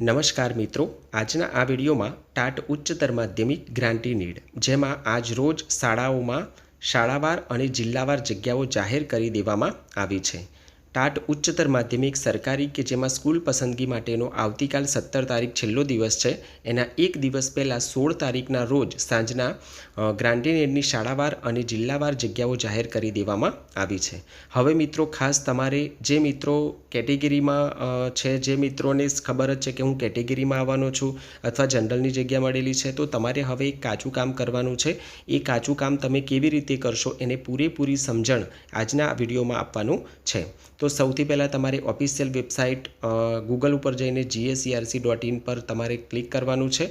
નમસ્કાર મિત્રો, આજના આ વિડીયોમાં ટાટ ઉચ્ચતર માધ્યમિક ગ્રાન્ટી નીડ, જેમાં આજ રોજ શાળાઓમાં શાળાવાર અને જિલ્લાવાર જગ્યાઓ જાહેર કરી દેવામાં આવી છે. ટાટ ઉચ્ચતર માધ્યમિક સરકારી કે જેમાં સ્કૂલ પસંદગી માટેનો આવતીકાલ સત્તર તારીખ છેલ્લો દિવસ છે. એના એક દિવસ પહેલાં સોળ તારીખના રોજ સાંજના ગ્રાન્ટીનેડની શાળાવાર અને જિલ્લાવાર જગ્યાઓ જાહેર કરી દેવામાં આવી છે. હવે મિત્રો ખાસ તમારે જે મિત્રો કેટેગરીમાં છે, જે મિત્રોને ખબર જ છે કે હું કેટેગરીમાં આવવાનો છું અથવા જનરલની જગ્યા મળેલી છે, તો તમારે હવે કાચું કામ કરવાનું છે. એ કાચું કામ તમે કેવી રીતે કરશો એને પૂરેપૂરી સમજણ આજના વિડીયોમાં આપવાનું છે. તો સૌથી પહેલાં તમારે ઓફિશિયલ વેબસાઇટ ગૂગલ ઉપર જઈને જીએસસીઆરસી ડોટ ઇન પર તમારે ક્લિક કરવાનું છે.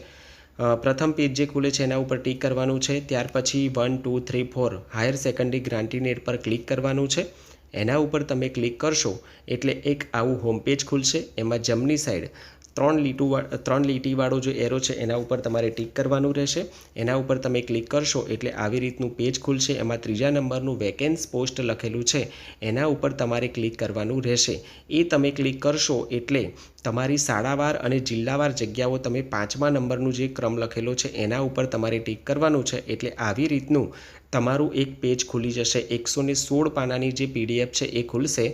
પ્રથમ પેજ જે ખુલે છે એના ઉપર ટીક કરવાનું છે. ત્યાર પછી one two three four higher secondary ગ્રાન્ટી નેટ પર ક્લિક કરવાનું છે. એના ઉપર તમે ક્લિક કરશો, એટલે એક આવું હોમ પેજ ખુલશે. એમાં જમણી સાઈડ ત્રણ લીટું ત્રણ લીટીવાળો જે એરો છે, એના ઉપર તમારે ટીક કરવાનું રહેશે. એના ઉપર તમે ક્લિક કરશો, એટલે આવી રીતનું પેજ ખુલશે. એમાં ત્રીજા નંબરનું વેકેન્સ પોસ્ટ લખેલું છે. એના ઉપર તમારે ક્લિક કરવાનું રહેશે. એ તમે ક્લિક કરશો, એટલે તમારી શાળાવાર અને જિલ્લાવાર જગ્યાઓ તમે પાંચમા નંબરનું જે ક્રમ લખેલો છે, એના ઉપર તમારે ટીક કરવાનું છે. એટલે આવી રીતનું તમારું એક પેજ ખુલી જશે. એકસો ને સોળ પાનાની જે પીડીએફ છે એ ખુલશે.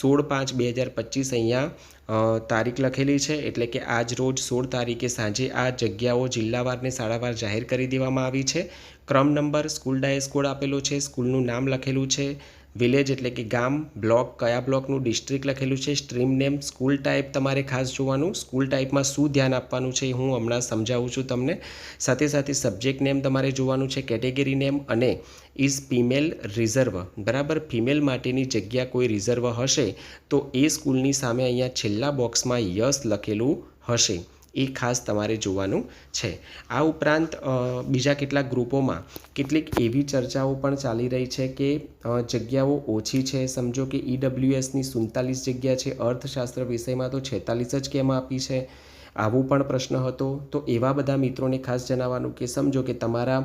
સોળ પાંચ બે હજાર પચીસ અહીંયા તારીખ લખેલી છે. એટલે કે આજ રોજ સોળ તારીખે સાંજે આ જગ્યાઓ જિલ્લાવારને શાળાવાર જાહેર કરી દેવામાં આવી છે. ક્રમ નંબર સ્કૂલ ડાયસ કોડ આપેલો છે. સ્કૂલનું નામ લખેલું છે. વિલેજ એટલે કે ગામ, બ્લોક, કયા બ્લોકનું ડિસ્ટ્રિક્ટ લખેલું છે સ્ટ્રીમ નેમ સ્કૂલ ટાઈપ તમારે ખાસ જોવાનું. સ્કૂલ ટાઈપમાં શું ધ્યાન આપવાનું છે હું હમણાં સમજાવું છું તમને. સાથે સાથે સબ્જેક્ટ નેમ તમારે જોવાનું છે કેટેગરી નેમ અને ઇઝ ફિમેલ રિઝર્વ બરાબર? ફિમેલ માટેની જગ્યા કોઈ રિઝર્વ હશે તો એ સ્કૂલની સામે અહીંયા છેલ્લા બોક્સમાં યસ લખેલું હશે. એ ખાસ તમારે જોવાનું છે. આ ઉપરાંત બીજા કેટલાક ગ્રુપોમાં કેટલીક એવી ચર્ચાઓ પણ ચાલી રહી છે કે જગ્યાઓ ઓછી છે. સમજો કે ઈડબ્લ્યુએસની સુડતાલીસ જગ્યા છે. અર્થશાસ્ત્ર વિષયમાં તો છેતાલીસ જ કેમ આપી છે. આવું પણ પ્રશ્ન હતો. તો એવા બધા મિત્રોને ખાસ જણાવવાનું કે સમજો કે તમારા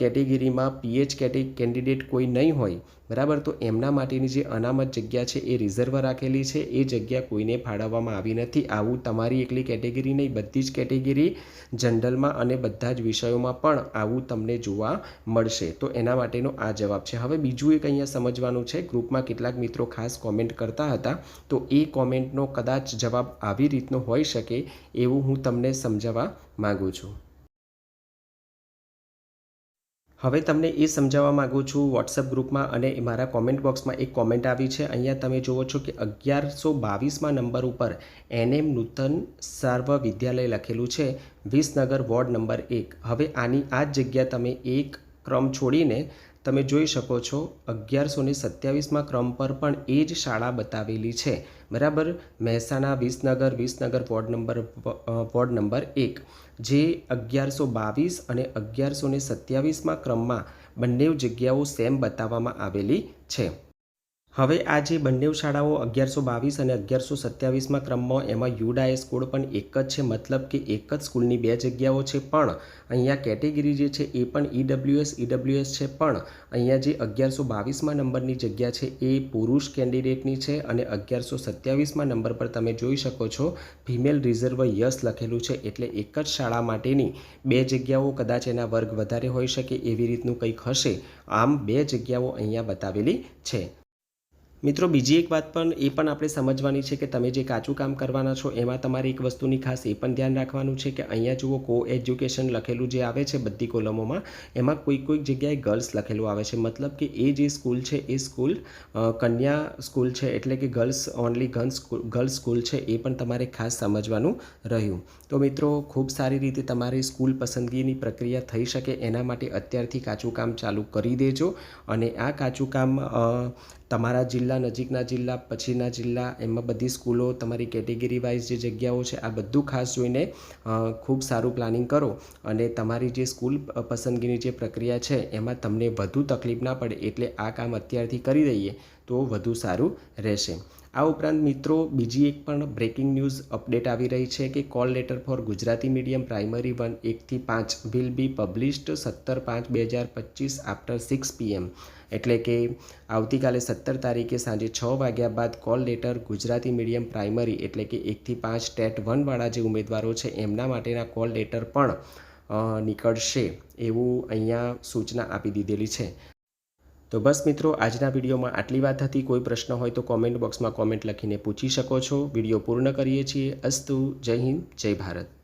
કેટેગરીમાં પીએચ કેટે, કેન્ડિડેટ કોઈ નહીં હોય બરાબર? તો એમના માટેની જે અનામત જગ્યા છે, એ રિઝર્વ રાખેલી છે. એ જગ્યા કોઈને ફાળવવામાં આવી નથી. આવું તમારી એકલી કેટેગરી નહીં, બધી જ કેટેગરી જનરલમાં અને બધા જ વિષયોમાં પણ આવું તમને જોવા મળશે. તો એના માટેનો આ જવાબ છે. હવે બીજું એક અહીંયા સમજવાનું છે. ગ્રુપમાં કેટલાક મિત્રો ખાસ કોમેન્ટ કરતા હતા. તો એ કોમેન્ટનો કદાચ જવાબ આવી રીતનો હોઈ શકે એવું હું તમને સમજાવવા માગું છું. હવે તમને એ સમજાવવા માગું છું વોટ્સઅપ ગ્રુપમાં અને મારા કોમેન્ટ બોક્સમાં એક કોમેન્ટ આવી છે. અહીંયા તમે જુઓ છો કે અગિયારસો બાવીસમાં નંબર ઉપર એનએમ નૂતન સર્વ વિદ્યાલય લખેલું છે, વિસનગર વોર્ડ નંબર એક. હવે આની આ જ જગ્યા તમે એક ક્રમ છોડીને તમે જોઈ શકો છો, અગિયારસો ને સત્યાવીસમાં ક્રમ પર પણ એ જ શાળા બતાવેલી છે. બરાબર? Mehsana Visnagar Visnagar ward number ward number એક. જે અગિયારસો બાવીસ અને અગિયારસો ને સત્યાવીસમાં ક્રમમાં બંને જગ્યાઓ સેમ બતાવવામાં આવેલી છે. હવે આ જે બંને શાળાઓ અગિયારસો બાવીસ અને અગિયારસો સત્યાવીસમાં ક્રમમાં એમાં યુડાએસ કોડ પણ એક જ છે, મતલબ કે એક જ સ્કૂલની બે જગ્યાઓ છે. પણ અહીંયા કેટેગરી જે છે એ પણ ઈડબ્લ્યુએસ ઈડબ્લ્યુએસ છે. પણ અહીંયા જે અગિયારસો બાવીસમાં નંબરની જગ્યા છે એ પુરુષ કેન્ડિડેટની છે અને અગિયારસો સત્યાવીસમાં નંબર પર તમે જોઈ શકો છો ફિમેલ રિઝર્વ યસ લખેલું છે. એટલે એક જ શાળા માટેની બે જગ્યાઓ કદાચ એના વર્ગ વધારે હોઈ શકે એવી રીતનું કંઈક હશે. આમ બે જગ્યાઓ અહીંયા બતાવેલી છે. મિત્રો, બીજી એક વાત પણ એ પણ આપણે સમજવાની છે કે તમે જે કાચું કામ કરવાના છો, એમાં તમારે એક વસ્તુની ખાસ એ પણ ધ્યાન રાખવાનું છે કે અહીંયા જુઓ કો એજ્યુકેશન લખેલું જે આવે છે બધી કોલમોમાં, એમાં કોઈક કોઈક જગ્યાએ ગર્લ્સ લખેલું આવે છે. મતલબ કે એ જે સ્કૂલ છે, એ સ્કૂલ કન્યા સ્કૂલ છે, એટલે કે girls only girls girls school છે, એ પણ તમારે ખાસ સમજવાનું રહ્યું. તો મિત્રો, ખૂબ સારી રીતે તમારી સ્કૂલ પસંદગીની પ્રક્રિયા થઈ શકે, એના માટે અત્યારથી કાચું કામ ચાલુ કરી દેજો અને આ કાચું કામ તમારા જિલ્લા, નજીકના જિલ્લા, પછીના જિલ્લા, એમાં બધી સ્કૂલો, તમારી કેટેગરી વાઇઝ જે જગ્યાઓ છે, આ બધું ખાસ જોઈને ખૂબ સારું પ્લાનિંગ કરો. અને તમારી જે સ્કૂલ પસંદગીની જે પ્રક્રિયા છે, એમાં તમને વધુ તકલીફ ના પડે, એટલે આ કામ અત્યારથી કરી દઈએ. તો વધુ સારું રહેશે. આ ઉપરાંત મિત્રો, બીજી એક પણ બ્રેકિંગ ન્યૂઝ અપડેટ આવી રહી છે કે call letter for Gujarati medium primary one એકથી પાંચ વિલ બી પબ્લિશ્ડ સત્તર પાંચ બે હજાર પચીસ આફ્ટર સિક્સ પીએમ એટલે કે આવતીકાલે સત્તર તારીખે સાંજે છ વાગ્યા બાદ call letter Gujarati medium primary એટલે કે એકથી પાંચ ટેટ વનવાળા જે ઉમેદવારો છે એમના માટેના કોલ લેટર પણ નીકળશે એવું અહીંયા સૂચના આપી દીધેલી છે. તો બસ મિત્રો, આજના વિડીયોમાં આટલી વાત હતી. કોઈ પ્રશ્ન હોય તો કોમેન્ટ બોક્સમાં કોમેન્ટ લખીને પૂછી શકો છો. વીડિયો પૂર્ણ કરીએ છીએ. અસ્તુ, જય હિન્દ, જય ભારત.